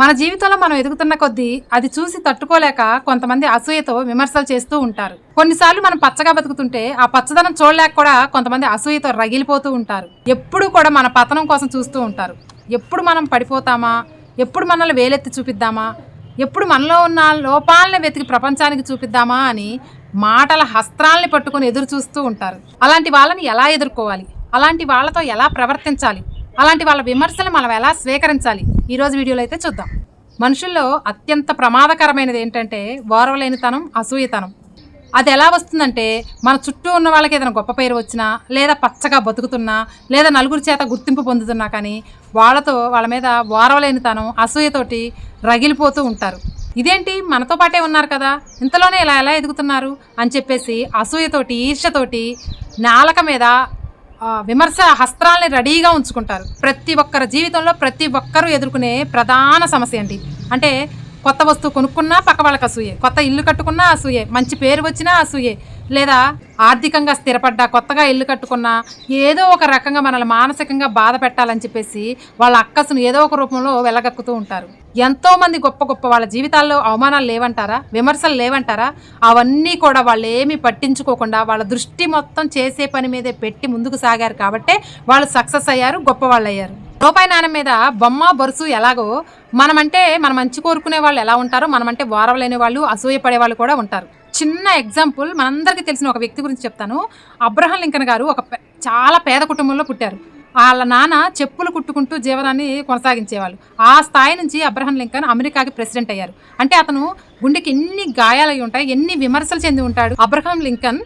మన జీవితంలో మనం ఎదుగుతున్న కొద్దీ అది చూసి తట్టుకోలేక కొంతమంది అసూయతో విమర్శలు చేస్తూ ఉంటారు. కొన్నిసార్లు మనం పచ్చగా బతుకుతుంటే ఆ పచ్చదనం చూడలేక కూడా కొంతమంది అసూయతో రగిలిపోతూ ఉంటారు. ఎప్పుడు కూడా మన పతనం కోసం చూస్తూ ఉంటారు. ఎప్పుడు మనం పడిపోతామా? ఎప్పుడు మనల్ని వేలెత్తి చూపిద్దామా? ఎప్పుడు మనలో ఉన్న లోపాలను వెతికి ప్రపంచానికి చూపిద్దామా అని మాటల హస్త్రాల్ని పట్టుకొని ఎదురు చూస్తూ ఉంటారు. అలాంటి వాళ్ళని ఎలా ఎదుర్కోవాలి? అలాంటి వాళ్ళతో ఎలా ప్రవర్తించాలి? అలాంటి వాళ్ళ విమర్శలు మనం ఎలా స్వీకరించాలి? ఈరోజు వీడియోలో అయితే చూద్దాం. మనుషుల్లో అత్యంత ప్రమాదకరమైనది ఏంటంటే ఓర్వలేనితనం అసూయతనం. అది ఎలా వస్తుందంటే మన చుట్టూ ఉన్న వాళ్ళకి ఏదైనా గొప్ప పేరు వచ్చినా లేదా పచ్చగా బతుకుతున్నా లేదా నలుగురి చేత గుర్తింపు పొందుతున్నా కానీ వాళ్ళతో వాళ్ళ మీద ఓరవలేనితనం అసూయతోటి రగిలిపోతూ ఉంటారు. ఇదేంటి? మనతో పాటే ఉన్నారు కదా. ఇంతలోనే ఇలా ఎలా ఎదుగుతున్నారు? అని చెప్పేసి అసూయతోటి ఈర్షతోటి నాలక మీద విమర్శ హస్త్రాల్ని రెడీగా ఉంచుకుంటారు. ప్రతి ఒక్కరి జీవితంలో ప్రతి ఒక్కరూ ఎదుర్కొనే ప్రధాన సమస్య అండి. అంటే కొత్త వస్తువు కొనుక్కున్నా పక్క వాళ్ళకి అసూయే కొత్త ఇల్లు కట్టుకున్నా అసూయే మంచి పేరు వచ్చినా అసూయే లేదా ఆర్థికంగా స్థిరపడ్డా కొత్తగా ఇల్లు కట్టుకున్నా ఏదో ఒక రకంగా మనల్ని మానసికంగా బాధ పెట్టాలని చెప్పేసి వాళ్ళ అక్కసును ఏదో ఒక రూపంలో వెలగక్కుతూ ఉంటారు. ఎంతోమంది గొప్ప గొప్ప వాళ్ళ జీవితాల్లో అవమానాలు లేవంటారా? విమర్శలు లేవంటారా? అవన్నీ కూడా వాళ్ళు ఏమీ పట్టించుకోకుండా వాళ్ళ దృష్టి మొత్తం చేసే పని మీదే పెట్టి ముందుకు సాగారు కాబట్టే వాళ్ళు సక్సెస్ అయ్యారు గొప్ప వాళ్ళు అయ్యారు రూపాయి నాణం మీద బొమ్మ బొరుసు ఎలాగో మనమంటే మన మంచి కోరుకునే వాళ్ళు ఎలా ఉంటారో మనమంటే వారవలేని వాళ్ళు అసూయపడే వాళ్ళు కూడా ఉంటారు. చిన్న ఎగ్జాంపుల్ మనందరికీ తెలిసిన ఒక వ్యక్తి గురించి చెప్తాను. అబ్రహం లింకన్ గారు ఒక చాలా పేద కుటుంబంలో పుట్టారు. వాళ్ళ నాన్న చెప్పులు కుట్టుకుంటూ జీవనాన్ని కొనసాగించేవాళ్ళు. ఆ స్థాయి నుంచి అబ్రహం లింకన్ అమెరికాకి ప్రెసిడెంట్ అయ్యారు. అంటే అతను గుండెకి ఎన్ని గాయాలయ్యి ఉంటాయి ఎన్ని విమర్శలు చెంది ఉంటాడు అబ్రహం లింకన్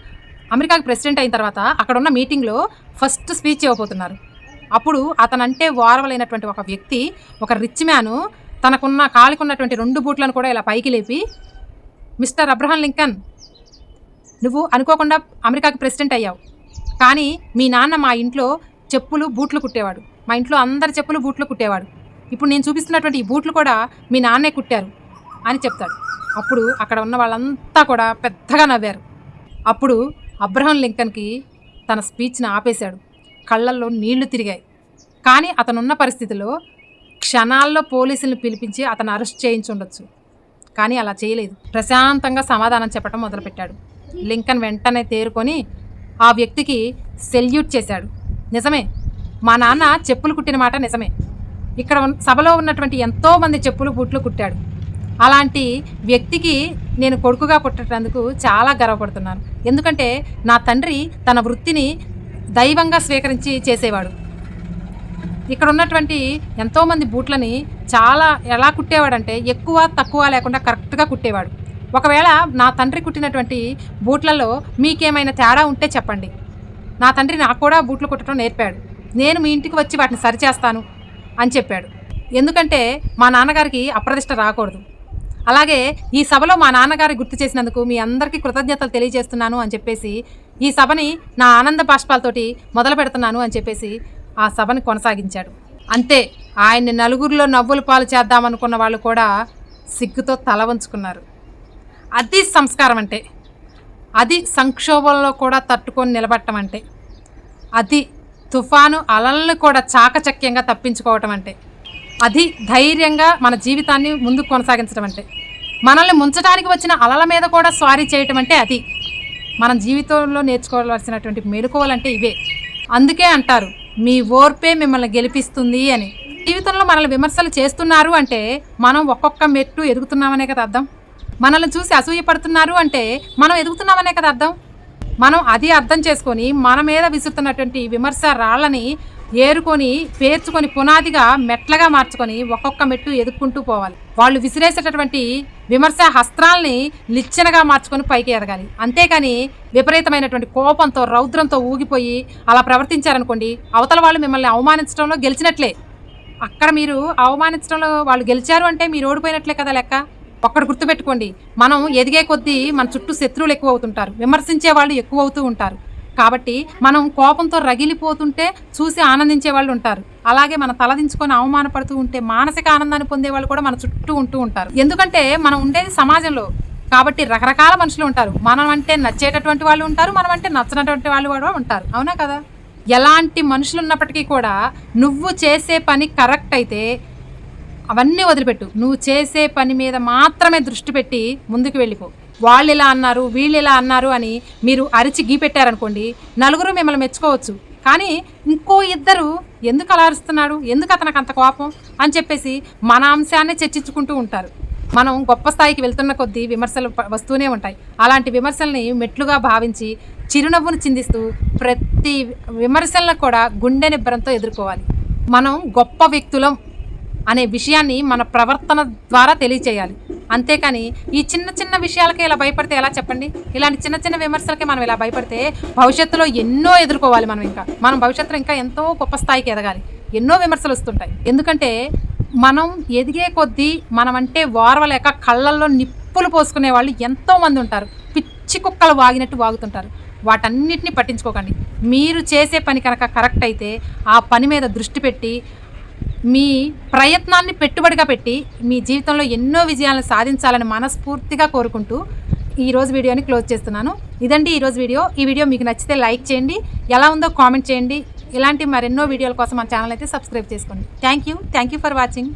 అమెరికాకి ప్రెసిడెంట్ అయిన తర్వాత అక్కడ ఉన్న మీటింగ్లో ఫస్ట్ స్పీచ్ ఇవ్వబోతున్నారు. అప్పుడు అతనంటే వారవలైనటువంటి ఒక వ్యక్తి ఒక రిచ్ మ్యాను తనకున్న కాలికున్నటువంటి రెండు బూట్లను కూడా ఇలా పైకి లేపి మిస్టర్ అబ్రహం లింకన్ నువ్వు అనుకోకుండా అమెరికాకి ప్రెసిడెంట్ అయ్యావు. కానీ మీ నాన్న మా ఇంట్లో చెప్పులు బూట్లు కుట్టేవాడు. మా ఇంట్లో అందరి చెప్పులు బూట్లు కుట్టేవాడు. ఇప్పుడు నేను చూపిస్తున్నటువంటి ఈ బూట్లు కూడా మీ నాన్నే కుట్టారు అని చెప్తాడు. అప్పుడు అక్కడ ఉన్న వాళ్ళంతా కూడా పెద్దగా నవ్వారు. అప్పుడు అబ్రహం లింకన్కి తన స్పీచ్ని ఆపేశాడు. కళ్ళల్లో నీళ్ళు తిరిగాయి. కానీ అతనున్న పరిస్థితిలో క్షణాల్లో పోలీసులను పిలిపించి అతను అరెస్ట్ చేయించుండొచ్చు. కానీ అలా చేయలేదు. ప్రశాంతంగా సమాధానం చెప్పడం మొదలుపెట్టాడు. లింకన్ వెంటనే తేరుకొని ఆ వ్యక్తికి సెల్యూట్ చేశాడు. నిజమే మా నాన్న చెప్పులు కుట్టిన మాట నిజమే. ఇక్కడ ఉన్న- సభలో ఉన్నటువంటి ఎంతోమంది చెప్పులు బూట్లు కుట్టాడు. అలాంటి వ్యక్తికి నేను కొడుకుగా పుట్టేటందుకు చాలా గర్వపడుతున్నాను. ఎందుకంటే నా తండ్రి తన వృత్తిని దైవంగా స్వీకరించి చేసేవాడు. ఇక్కడ ఉన్నటువంటి ఎంతోమంది బూట్లని చాలా ఎలా కుట్టేవాడంటే ఎక్కువ తక్కువ లేకుండా కరెక్ట్గా కుట్టేవాడు. ఒకవేళ నా తండ్రి కుట్టినటువంటి బూట్లలో మీకేమైనా తేడా ఉంటే చెప్పండి. నా తండ్రి నాకు కూడా బూట్లు కుట్టడం నేర్పాడు. నేను మీ ఇంటికి వచ్చి వాటిని సరిచేస్తాను అని చెప్పాడు. ఎందుకంటే మా నాన్నగారికి అప్రదిష్ట రాకూడదు. అలాగే ఈ సభలో మా నాన్నగారి గుర్తు చేసినందుకు మీ అందరికీ కృతజ్ఞతలు తెలియజేస్తున్నాను అని చెప్పేసి ఈ సభని నా ఆనంద బాష్పాలతోటి మొదలు పెడుతున్నాను అని చెప్పేసి ఆ సభని కొనసాగించాడు. అంతే ఆయన్ని నలుగురిలో నవ్వులు పాలు చేద్దామనుకున్న వాళ్ళు కూడా సిగ్గుతో తల వంచుకున్నారు. అది సంస్కారం అంటే అది సంక్షోభంలో కూడా తట్టుకొని నిలబడటం అంటే అది తుఫాను అలల్ని కూడా చాకచక్యంగా తప్పించుకోవటం అంటే అది ధైర్యంగా మన జీవితాన్ని ముందుకు కొనసాగించడం అంటే మనల్ని ముంచడానికి వచ్చిన అలల మీద కూడా స్వారీ చేయటం అంటే అది. మనం జీవితంలో నేర్చుకోవాల్సినటువంటి అంటే ఇవే. అందుకే అంటారు మీ ఓర్పే మిమ్మల్ని గెలిపిస్తుంది అని. జీవితంలో మనల్ని విమర్శలు చేస్తున్నారు అంటే మనం ఒక్కొక్క మెట్టు ఎదుగుతున్నామనే కదా అర్థం? మనల్ని చూసి అసూయపడుతున్నారు అంటే మనం ఎదుగుతున్నామనే కదా అర్థం? మనం అది అర్థం చేసుకొని మన మీద విసురుతున్నటువంటి విమర్శ రాళ్ళని ఏరుకొని పేర్చుకొని పునాదిగా మెట్లగా మార్చుకొని ఒక్కొక్క మెట్టు ఎదుక్కుంటూ పోవాలి. వాళ్ళు విసిరేసేటటువంటి విమర్శ హస్త్రాల్ని నిచ్చెనగా మార్చుకొని పైకి ఎదగాలి. అంతేకాని విపరీతమైనటువంటి కోపంతో రౌద్రంతో ఊగిపోయి అలా ప్రవర్తించారనుకోండి అవతల వాళ్ళు మిమ్మల్ని అవమానించడంలో గెలిచినట్లే. అక్కడ మీరు అవమానించడంలో వాళ్ళు గెలిచారు అంటే మీరు ఓడిపోయినట్లే కదా లెక్క? ఒక్కడు గుర్తుపెట్టుకోండి మనం ఎదిగే కొద్దీ మన చుట్టూ శత్రువులు ఎక్కువ అవుతుంటారు విమర్శించే వాళ్ళు ఎక్కువ అవుతూ ఉంటారు. కాబట్టి మనం కోపంతో రగిలిపోతుంటే చూసి ఆనందించే వాళ్ళు ఉంటారు. అలాగే మన తలదించుకొని అవమానపడుతూ ఉంటే మానసిక ఆనందాన్ని పొందే వాళ్ళు కూడా మన చుట్టూ ఉంటూ ఉంటారు. ఎందుకంటే మనం ఉండేది సమాజంలో కాబట్టి రకరకాల మనుషులు ఉంటారు. మనం అంటే నచ్చేటటువంటి వాళ్ళు ఉంటారు మనం అంటే నచ్చినటువంటి వాళ్ళు కూడా ఉంటారు. అవునా కదా? ఎలాంటి మనుషులు ఉన్నప్పటికీ కూడా నువ్వు చేసే పని కరెక్ట్ అయితే అవన్నీ వదిలిపెట్టు. నువ్వు చేసే పని మీద మాత్రమే దృష్టి పెట్టి ముందుకు వెళ్ళిపో. వాళ్ళు ఇలా అన్నారు వీళ్ళు ఇలా అన్నారు అని మీరు అరిచి గీ పెట్టారనుకోండి నలుగురు మిమ్మల్ని మెచ్చుకోవచ్చు. కానీ ఇంకో ఇద్దరు ఎందుకు అలా అరుస్తున్నాడు ఎందుకు అతనికి అంత కోపం అని చెప్పేసి మన అంశాన్ని చర్చించుకుంటూ ఉంటారు. మనం గొప్ప స్థాయికి వెళ్తున్న కొద్దీ విమర్శలు వస్తూనే ఉంటాయి. అలాంటి విమర్శల్ని మెట్లుగా భావించి చిరునవ్వును చిందిస్తూ ప్రతి విమర్శలను కూడా గుండె నిబ్బరంతో ఎదుర్కోవాలి. మనం గొప్ప వ్యక్తులం అనే విషయాన్ని మన ప్రవర్తన ద్వారా తెలియచేయాలి. అంతేకాని ఈ చిన్న చిన్న విషయాలకే ఇలా భయపడితే ఎలా చెప్పండి? ఇలాంటి చిన్న చిన్న విమర్శలకే మనం ఇలా భయపడితే భవిష్యత్తులో ఎన్నో ఎదుర్కోవాలి మనం ఇంకా. మనం భవిష్యత్తులో ఇంకా ఎంతో గొప్ప స్థాయికి ఎదగాలి. ఎన్నో విమర్శలు వస్తుంటాయి. ఎందుకంటే మనం ఎదిగే కొద్దీ మనం అంటే వారవలేక కళ్ళల్లో నిప్పులు పోసుకునే వాళ్ళు ఎంతో మంది ఉంటారు. పిచ్చి కుక్కలు వాగినట్టు వాగుతుంటారు. వాటన్నిటిని పట్టించుకోకండి. మీరు చేసే పని కనుక కరెక్ట్ అయితే ఆ పని మీద దృష్టి పెట్టి మీ ప్రయత్నాన్ని పెట్టుబడిగా పెట్టి మీ జీవితంలో ఎన్నో విజయాలను సాధించాలని మనస్ఫూర్తిగా కోరుకుంటూ ఈరోజు వీడియోని క్లోజ్ చేస్తున్నాను. ఇదండి ఈరోజు వీడియో. ఈ వీడియో మీకు నచ్చితే లైక్ చేయండి. ఎలా ఉందో కామెంట్ చేయండి. ఇలాంటి మరెన్నో వీడియోల కోసం మన ఛానల్ అయితే సబ్స్క్రైబ్ చేసుకోండి. Thank you. Thank you for watching.